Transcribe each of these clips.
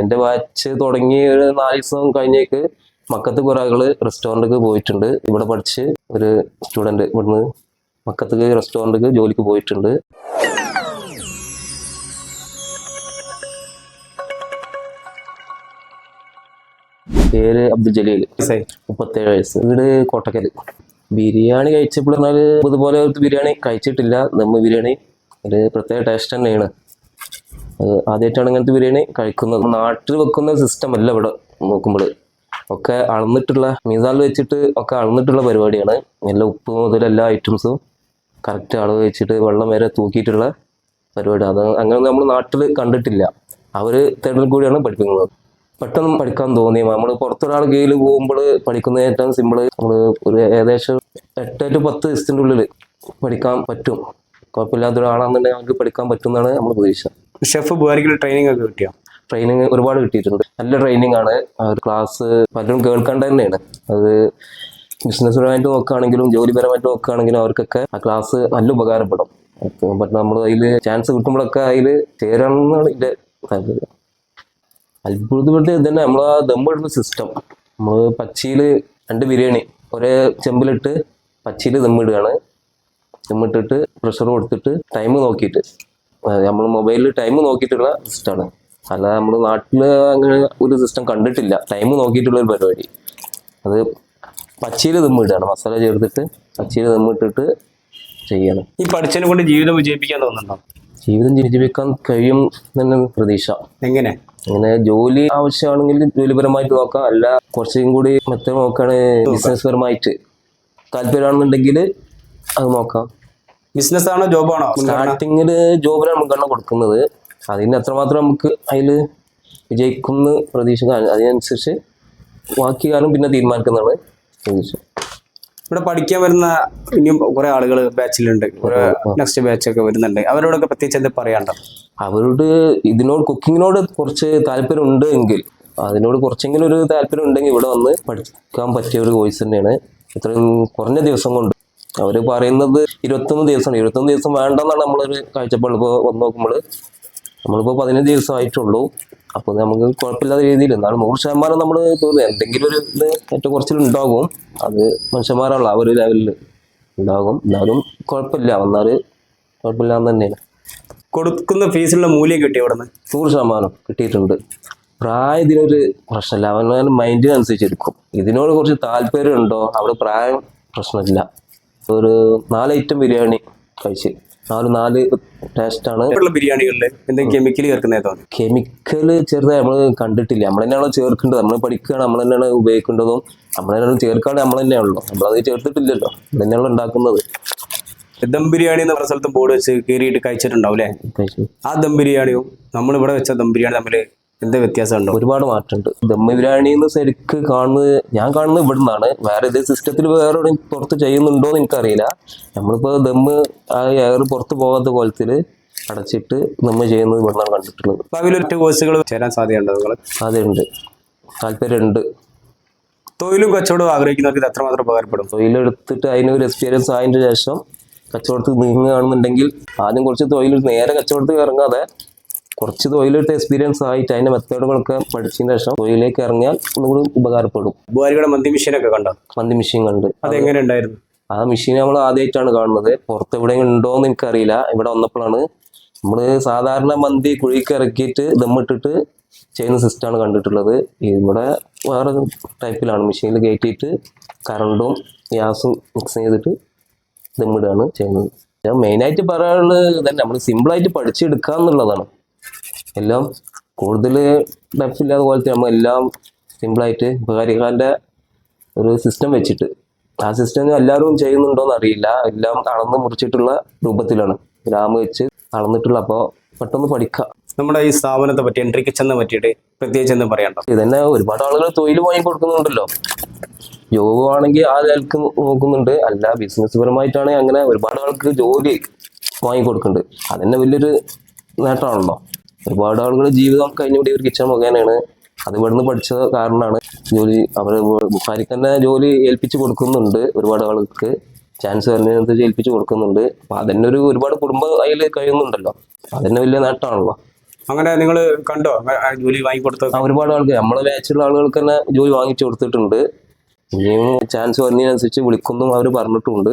എന്റെ വാച്ച് തുടങ്ങി ഒരു നാല് ദിവസം കഴിഞ്ഞേക്ക് മക്കത്ത് കുറേ ആളുകൾ പോയിട്ടുണ്ട്. ഇവിടെ പഠിച്ച് ഒരു സ്റ്റുഡന്റ് ഇവിടുന്ന് മക്കത്ത് റെസ്റ്റോറന്റിക്ക് ജോലിക്ക് പോയിട്ടുണ്ട്. പേര് അബ്ദുൽ ജലീൽ മുപ്പത്തേഴ് വയസ്സ്. വീട് കോട്ടക്കൽ. ബിരിയാണി കഴിച്ചപ്പോൾ പറഞ്ഞാൽ ഇതുപോലെ ഒരു ബിരിയാണി കഴിച്ചിട്ടില്ല. നമ്മ ബിരിയാണി. ഒരു പ്രത്യേക ടേസ്റ്റ് തന്നെയാണ്. ആദ്യമായിട്ടാണ് ഇങ്ങനത്തെ ബിരിയാണി കഴിക്കുന്നത്. നാട്ടിൽ വെക്കുന്ന സിസ്റ്റം അല്ല ഇവിടെ നോക്കുമ്പോൾ ഒക്കെ അളന്നിട്ടുള്ള മിസാൽ വെച്ചിട്ട് ഒക്കെ അളന്നിട്ടുള്ള പരിപാടിയാണ്. എല്ലാ ഉപ്പ് മുതൽ എല്ലാ ഐറ്റംസും കറക്റ്റ് അളവ് വെച്ചിട്ട് വെള്ളം വരെ തൂക്കിയിട്ടുള്ള പരിപാടി. അത് അങ്ങനെ നമ്മൾ നാട്ടിൽ കണ്ടിട്ടില്ല. അവർ തേടൽ കൂടിയാണ് പഠിപ്പിക്കുന്നത്. പെട്ടെന്ന് പഠിക്കാൻ തോന്നി നമ്മൾ പുറത്തൊരാൾ കയ്യിൽ പോകുമ്പോൾ പഠിക്കുന്ന ഏറ്റവും സിമ്പിൾ നമ്മൾ ഒരു ഏകദേശം എട്ട് ടു പത്ത് ദിവസത്തിന്റെ ഉള്ളിൽ പഠിക്കാൻ പറ്റും. കുഴപ്പമില്ലാത്ത ഒരാളാണെന്നുണ്ടെങ്കിൽ നമുക്ക് പഠിക്കാൻ പറ്റും എന്നാണ് നമ്മൾ പ്രതീക്ഷ. ഷെഫ് ബുഹാരിക്കുള്ള ട്രെയിനിങ് ഒക്കെ കിട്ടിയോ? ട്രെയിനിങ് ഒരുപാട് കിട്ടിയിട്ടുണ്ട്. നല്ല ട്രെയിനിങ് ആണ്. ക്ലാസ് പലരും കേൾക്കേണ്ട തന്നെയാണ്. അത് ബിസിനസ് പരമായിട്ട് നോക്കുകയാണെങ്കിലും ജോലിപരമായിട്ട് നോക്കുകയാണെങ്കിലും അവർക്കൊക്കെ ആ ക്ലാസ് നല്ല ഉപകാരപ്പെടും. ബട്ട് നമ്മൾ അതിൽ ചാൻസ് കിട്ടുമ്പോഴൊക്കെ അതിൽ ചേരണം എന്നാണ് എന്റെ താല്പര്യം അത്ഭുതപ്പെട്ട് ഇതന്നെ നമ്മൾ ആ ദമ്മിടുന്ന സിസ്റ്റം നമ്മൾ പച്ചയിൽ രണ്ട് ബിരിയാണി ഒരേ ചെമ്പിലിട്ട് പച്ചയിൽ ദമ്മിടുകയാണ് ദമ്മിട്ടിട്ട് പ്രഷർ കൊടുത്തിട്ട് ടൈം നോക്കിയിട്ട് നമ്മൾ മൊബൈലിൽ ടൈം നോക്കിയിട്ടുള്ള സിസ്റ്റമാണ് അല്ലാതെ നമ്മൾ നാട്ടിൽ അങ്ങനെ ഒരു സിസ്റ്റം കണ്ടിട്ടില്ല. ടൈം നോക്കിയിട്ടുള്ള ഒരു പരിപാടി. അത് പച്ചയിൽ തിമ്മിട്ടാണ് മസാല ചേർത്തിട്ട് പച്ചയിൽ തിമ്മിട്ടിട്ട് ചെയ്യണം. ഈ പഠിച്ചതിനെ കൊണ്ട് ജീവിതം വിജയിപ്പിക്കാൻ തോന്നുന്നുണ്ടോ? ജീവിതം ജീവിപ്പിക്കാൻ കഴിയും തന്നെ പ്രതീക്ഷ. എങ്ങനെ? അങ്ങനെ ജോലി ആവശ്യമാണെങ്കിൽ ജോലിപരമായിട്ട് നോക്കാം. അല്ല കുറച്ചും കൂടി മെത്തേഡ് നോക്കുകയാണ് ബിസിനസ് പരമായിട്ട്. താല്പര്യമാണെന്നുണ്ടെങ്കിൽ അത് നോക്കാം. ബിസിനസ് ആണോ ജോബ് ആണോ സ്റ്റാർട്ടിങ്ങിൽ ജോബിലാണ് മുൻഗണന കൊടുക്കുന്നത്. അതിന് എത്രമാത്രം നമുക്ക് അതിൽ വിജയിക്കുമെന്ന് പ്രതീക്ഷിക്കാം അതിനനുസരിച്ച് ബാക്കി കാലം പിന്നെ തീരുമാനിക്കുന്നതാണ് പ്രതീക്ഷ. ഇവിടെ പഠിക്കാൻ വരുന്ന ഇനിയും കുറെ ആളുകൾ ബാച്ചിലുണ്ട് നെക്സ്റ്റ് ബാച്ച് ഒക്കെ വരുന്നുണ്ട്. അവരോടൊക്കെ പ്രത്യേകിച്ച് എന്ത് പറയാണ്ടോ അവരോട് ഇതിനോട് കുക്കിങ്ങിനോട് കുറച്ച് താല്പര്യം ഉണ്ട് എങ്കിൽ അതിനോട് കുറച്ചെങ്കിലും ഒരു താല്പര്യം ഉണ്ടെങ്കിൽ ഇവിടെ വന്ന് പഠിക്കാൻ പറ്റിയ ഒരു കോഴ്സ് തന്നെയാണ്. ഇത്രയും കുറഞ്ഞ ദിവസം കൊണ്ട് അവർ പറയുന്നത് ഇരുപത്തൊന്ന് ദിവസമാണ്. ഇരുപത്തൊന്ന് ദിവസം വേണ്ടെന്നാണ് നമ്മളൊരു കാഴ്ചപ്പാട് ഇപ്പോൾ വന്ന് നോക്കുമ്പോൾ നമ്മളിപ്പോൾ പതിനഞ്ച് ദിവസം ആയിട്ടുള്ളൂ. അപ്പോൾ നമുക്ക് കുഴപ്പമില്ലാത്ത രീതിയിൽ എന്നാലും നൂറ് ശതമാനം നമ്മൾ എന്തെങ്കിലും ഒരു ഇത് ഏറ്റവും കുറച്ചിലുണ്ടാകും. അത് മനുഷ്യന്മാരുള്ള ആ ഒരു ലെവലിൽ ഉണ്ടാകും. എന്നാലും കുഴപ്പമില്ല. വന്നാൽ കുഴപ്പമില്ല എന്ന് തന്നെയാണ്. കൊടുക്കുന്ന ഫീസിലുള്ള മൂല്യം കിട്ടി അവിടെ നിന്ന് നൂറ് ശതമാനം കിട്ടിയിട്ടുണ്ട്. പ്രായം ഇതിനൊരു പ്രശ്നമില്ല. അവൻ മൈൻഡിനനുസരിച്ച് എടുക്കും. ഇതിനോട് കുറച്ച് താല്പര്യം ഉണ്ടോ അവിടെ പ്രായം പ്രശ്നമില്ല. ഒരു നാല് ഐറ്റം ബിരിയാണി കഴിച്ച്. നാല് നാല് ടേസ്റ്റ് ആണ്. ബിരിയാണികളിൽ എന്തെങ്കിലും കെമിക്കൽ ചേർക്കുന്നേ തോന്നി കെമിക്കൽ ചെറുതായി നമ്മൾ കണ്ടിട്ടില്ല. നമ്മൾ തന്നെയാണോ ചേർക്കേണ്ടത്? നമ്മൾ പഠിക്കുകയാണ്. നമ്മൾ തന്നെയാണ് ഉപയോഗിക്കേണ്ടതും. നമ്മൾ തന്നെയാണ് ചേർക്കാണ്ട് നമ്മൾ തന്നെയാണല്ലോ നമ്മളത് ചേർത്തിട്ടില്ലല്ലോ. നമ്മൾ തന്നെയാണല്ലോ ഉണ്ടാക്കുന്നത്. ദം ബിരിയാണി എന്ന് പറഞ്ഞ സ്ഥലത്ത് ബോർഡ് വെച്ച് കയറിയിട്ട് കഴിച്ചിട്ടുണ്ടാവും അല്ലേ? ആ ദം ബിരിയാണിയും നമ്മൾ ഇവിടെ വെച്ച ദം ബിരിയാണി തമ്മിൽ എന്ത് വ്യത്യാസം ഉണ്ടോ ഒരുപാട് മാറ്റമുണ്ട്. ദമ്മ ബിരിയാണി എന്ന് ശരിക്ക് കാണുന്നത് ഞാൻ കാണുന്നത് ഇവിടെ നിന്നാണ് വേറെ ഇതേ സിസ്റ്റത്തിൽ വേറെ എവിടെ പുറത്ത് ചെയ്യുന്നുണ്ടോ എന്ന് എനിക്കറിയില്ല. നമ്മളിപ്പോൾ ദമ്മ് ആ എയർ പുറത്ത് പോകാത്ത കോലത്തിൽ അടച്ചിട്ട് നമ്മൾ ചെയ്യുന്നത് ഇവിടെ നിന്നാണ് കണ്ടിട്ടുള്ളത് ഭാവിയിലൊറ്റ കോഴ്സുകൾ ചേരാൻ സാധ്യതയുണ്ടോ നിങ്ങൾ അതുണ്ട് താല്പര്യമുണ്ട്. തൊഴിലും കച്ചവടവും ആഗ്രഹിക്കുന്നവർക്ക് ഇത് എത്രമാത്രം ഉപകാരപ്പെടും? തൊഴിലെടുത്തിട്ട് അതിനൊരു എക്സ്പീരിയൻസ് ആയതിന്റെ ശേഷം കച്ചവടത്തിൽ നീങ്ങുകയാണെന്നുണ്ടെങ്കിൽ ആദ്യം കുറച്ച് തൊഴിൽ നേരെ കച്ചവടത്തിൽ ഇറങ്ങാതെ കുറച്ച് തൊഴിലിട്ട് എക്സ്പീരിയൻസ് ആയിട്ട് അതിന്റെ മെത്തേഡുകളൊക്കെ പഠിച്ചതിന് ശേഷം തൊഴിലേക്ക് ഇറങ്ങിയാൽ ഒന്നുകൂടി ഉപകാരപ്പെടും. ഉപകാരികളുടെ മന്തി മെഷീനൊക്കെ കണ്ടോ? മന്തി മെഷീൻ കണ്ട്. അതെങ്ങനെ ഉണ്ടായിരുന്നു? ആ മെഷീൻ നമ്മൾ ആദ്യമായിട്ടാണ് കാണുന്നത്. പുറത്ത് എവിടെയെങ്കിലും ഉണ്ടോ എന്ന് എനിക്കറിയില്ല. ഇവിടെ വന്നപ്പോഴാണ് നമ്മൾ സാധാരണ മന്തി കുഴിക്ക് ഇറക്കിയിട്ട് ദമ്മിട്ടിട്ട് ചെയ്യുന്ന സിസ്റ്റമാണ് കണ്ടിട്ടുള്ളത്. ഇവിടെ വേറെ ടൈപ്പിലാണ് മെഷീനിൽ കയറ്റിയിട്ട് കറണ്ടും ഗ്യാസും മിക്സ് ചെയ്തിട്ട് ദമ്മിടുകയാണ് ചെയ്യുന്നത്. ഞാൻ മെയിനായിട്ട് പറയാനുള്ളത് തന്നെ നമ്മൾ സിമ്പിളായിട്ട് പഠിച്ചെടുക്കുക എന്നുള്ളതാണ് എല്ലാം കൂടുതൽ ഡെപ്സ് ഇല്ലാത്ത പോലത്തെ നമ്മൾ എല്ലാം സിമ്പിളായിട്ട് ഉപകാരിക്കാന്റെ ഒരു സിസ്റ്റം വെച്ചിട്ട്. ആ സിസ്റ്റം എല്ലാവരും ചെയ്യുന്നുണ്ടോയെന്ന് അറിയില്ല. എല്ലാം അളന്ന് മുറിച്ചിട്ടുള്ള രൂപത്തിലാണ്. ഗ്രാമ വെച്ച് അളന്നിട്ടുള്ള. അപ്പോൾ പെട്ടെന്ന് പഠിക്കാം. നമ്മുടെ ഈ സ്ഥാപനത്തെ പറ്റി എൻട്രി കിച്ചനെ പറ്റിയിട്ട് പ്രത്യേകിച്ച് എന്തും പറയണ്ടോ ഇതന്നെ ഒരുപാട് ആളുകൾ തൊഴിൽ വാങ്ങി കൊടുക്കുന്നുണ്ടല്ലോ. ജോബ് ആണെങ്കിൽ ആ നിലയ്ക്ക് നോക്കുന്നുണ്ട്. അല്ല ബിസിനസ് പരമായിട്ടാണെങ്കിൽ അങ്ങനെ ഒരുപാട് ആൾക്ക് ജോലി വാങ്ങി കൊടുക്കുന്നുണ്ട്. അതന്നെ വലിയൊരു നേട്ടമാണല്ലോ. ഒരുപാട് ആളുകൾ ജീവിതം കഴിഞ്ഞുകൂടി ഒരു കിച്ചൺ മുഖേനയാണ്. അത് ഇവിടുന്ന് പഠിച്ച കാരണമാണ് ജോലി അവർ ബുഹാരി തന്നെ ജോലി ഏൽപ്പിച്ചു കൊടുക്കുന്നുണ്ട് ഒരുപാട് ആളുകൾക്ക്. ചാൻസ് വരുന്നതിനനുസരിച്ച് ഏൽപ്പിച്ചു കൊടുക്കുന്നുണ്ട്. അപ്പം അതന്നെ ഒരു ഒരുപാട് കുടുംബം അതിൽ കഴിയുന്നുണ്ടല്ലോ. അതന്നെ വലിയ നേട്ടമാണല്ലോ. അങ്ങനെ നിങ്ങൾ കണ്ടോ? ജോലി വാങ്ങി കൊടുത്തത് ഒരുപാട് ആൾക്ക് നമ്മളെ ബാച്ചിലുള്ള ആളുകൾക്ക് തന്നെ ജോലി വാങ്ങിച്ചു കൊടുത്തിട്ടുണ്ട്. ഇനിയും ചാൻസ് വരുന്നതിനനുസരിച്ച് വിളിക്കുന്നു അവർ പറഞ്ഞിട്ടുണ്ട്.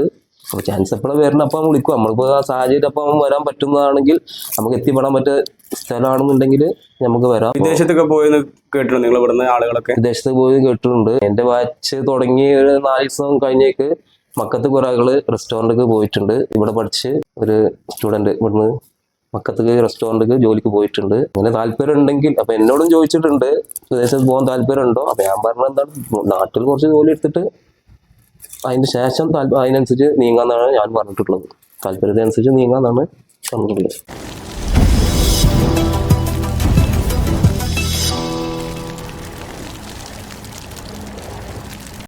അപ്പോൾ ചാൻസ് എപ്പോഴും വരണം അപ്പം വിളിക്കും. നമ്മളിപ്പോൾ ആ സാഹചര്യം അപ്പം വരാൻ പറ്റുന്നതാണെങ്കിൽ നമുക്ക് എത്തിപ്പെടാൻ പറ്റിയ സ്ഥലമാണെന്നുണ്ടെങ്കിൽ നമുക്ക് വരാം. വിദേശത്തൊക്കെ പോയെന്ന് കേട്ടിട്ടുണ്ട് നിങ്ങൾ ഇവിടുന്ന് ആളുകളൊക്കെ? വിദേശത്ത് പോയി കേട്ടിട്ടുണ്ട്. എന്റെ വാച്ച് തുടങ്ങി ഒരു നാല് ദിവസം കഴിഞ്ഞേക്ക് മക്കത്ത് കുറെ ആളുകൾ റെസ്റ്റോറന്റിലേക്ക് പോയിട്ടുണ്ട്. ഇവിടെ പഠിച്ച് ഒരു സ്റ്റുഡന്റ് ഇവിടുന്ന് മക്കത്ത് റെസ്റ്റോറന്റിലേക്ക് ജോലിക്ക് പോയിട്ടുണ്ട്. അങ്ങനെ താല്പര്യം ഉണ്ടെങ്കിൽ അപ്പം എന്നോടും ചോദിച്ചിട്ടുണ്ട് വിദേശത്ത് പോകാൻ താല്പര്യം ഉണ്ടോ അപ്പം ഞാൻ പറഞ്ഞത് എന്താണ് നാട്ടിൽ കുറച്ച് ജോലി എടുത്തിട്ട് അതിന് ശേഷം താല്പര്യം അതിനനുസരിച്ച് നീങ്ങാന്നാണ് ഞാൻ പറഞ്ഞിട്ടുള്ളത്. താല്പര്യത്തിനനുസരിച്ച് നീങ്ങാന്നാണ് പറഞ്ഞിട്ടുള്ളത്. Thank you.